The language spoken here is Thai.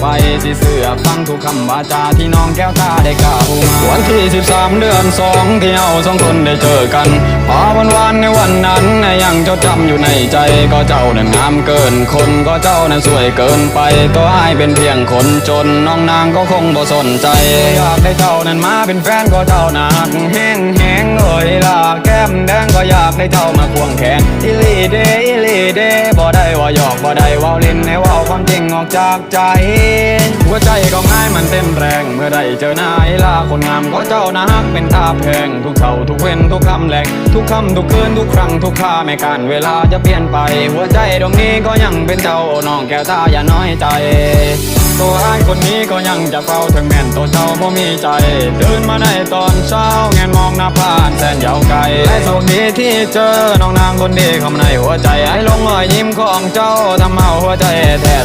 ไปสิเสือฟังทุกคำวาจาที่น้องแก้วตาได้กล่าวมาวันที่ 13 เดือนสองที่เราสองคนได้เจอกันพอวันวานในวันนั้นยังจดจำอยู่ในใจก็เจ้านั้นงามเกินคนก็เจ้านั้นสวยเกินไปตัวอ้ายเป็นเพียงคนจนน้องนางก็คงบ่สนใจอยากได้เจ้านั้นมาเป็นแฟนก็เจ้านักแห้งแห้งเอ่ยล่ะแก้มแดงก็อยากได้เจ้ามาควงแขนอิลีเดอิลีเดบ่ได้ว่าหยอกบ่ได้ว่าเล่นให้ว่า ออกจากใจ หัวใจก็ง่ายมันเต้นแรงเมื่อได้เจอหน้าไอ้ลาคนงามก็เจ้านะฮักเป็นท่าแพงทุกเท่าทุกเว้นทุกคำแหลกทุกคำทุกคืนทุกครั้งทุกค่าไม่การเวลาจะเปลี่ยนไป หัวใจดวงนี้ก็ยังเป็นเจ้าน้องแก้วตาอย่าน้อยใจตัวอ้ายคนนี้ก็ยังจะเฝ้าถึงแม่นตัวเจ้าบ่มีใจตื่นมาในตอนเช้าแงนมองหน้าผ่านแสนยาวไกลและโชคดีที่เจอน้องนางคนดีเข้ามาในหัวใจไอ้ลงรอยยิ้มของเจ้าทำเอาหัวใจแทบ